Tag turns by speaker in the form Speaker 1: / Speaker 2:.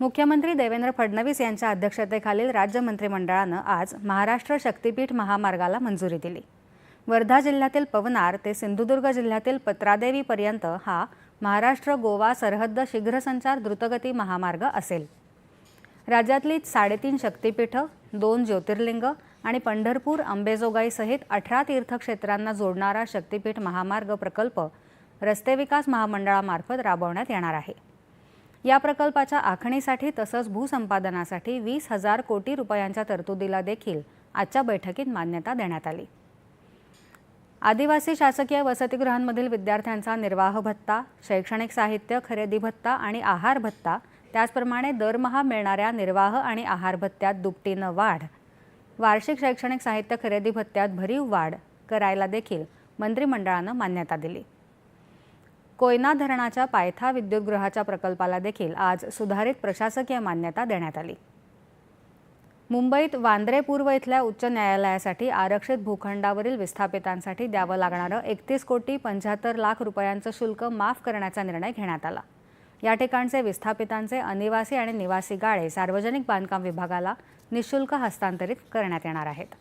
Speaker 1: मुख्यमंत्री देवेंद्र फडणवीस यांच्या अध्यक्षतेखालील राज्य मंत्रिमंडळानं आज महाराष्ट्र शक्तीपीठ महामार्गाला मंजुरी दिली. वर्धा जिल्ह्यातील पवनार ते सिंधुदुर्ग जिल्ह्यातील पत्रादेवीपर्यंत हा महाराष्ट्र गोवा सरहद्द शीघ्रसंचार द्रुतगती महामार्ग असेल. राज्यातली साडेतीन शक्तीपीठं दोन ज्योतिर्लिंग आणि पंढरपूर अंबेजोगाईसहित अठरा तीर्थक्षेत्रांना जोडणारा शक्तीपीठ महामार्ग प्रकल्प रस्ते विकास महामंडळामार्फत राबवण्यात येणार आहे. या प्रकल्पाच्या आखणीसाठी तसंच भूसंपादनासाठी वीस हजार कोटी रुपयांच्या तरतुदीला देखील आजच्या बैठकीत मान्यता देण्यात आली. आदिवासी शासकीय वसतिगृहांमधील विद्यार्थ्यांचा निर्वाह भत्ता शैक्षणिक साहित्य खरेदी भत्ता आणि आहार भत्ता त्याचप्रमाणे दरमहा मिळणाऱ्या निर्वाह आणि आहार भत्त्यात दुपटीनं वाढ वार्षिक शैक्षणिक साहित्य खरेदी भत्त्यात भरीव वाढ करायला देखील मंत्रिमंडळानं मान्यता दिली. कोयना धरणाच्या पायथा विद्युतगृहाच्या प्रकल्पाला देखील आज सुधारित प्रशासकीय मान्यता देण्यात आली. मुंबईत वांद्रे पूर्व इथल्या उच्च न्यायालयासाठी आरक्षित भूखंडावरील विस्थापितांसाठी द्यावं लागणारं एकतीस कोटी पंच्याहत्तर लाख रुपयांचं शुल्क माफ करण्याचा निर्णय घेण्यात आला. या ठिकाणचे विस्थापितांचे अनिवासी आणि निवासी गाळे सार्वजनिक बांधकाम विभागाला निशुल्क हस्तांतरित करण्यात येणार आहेत.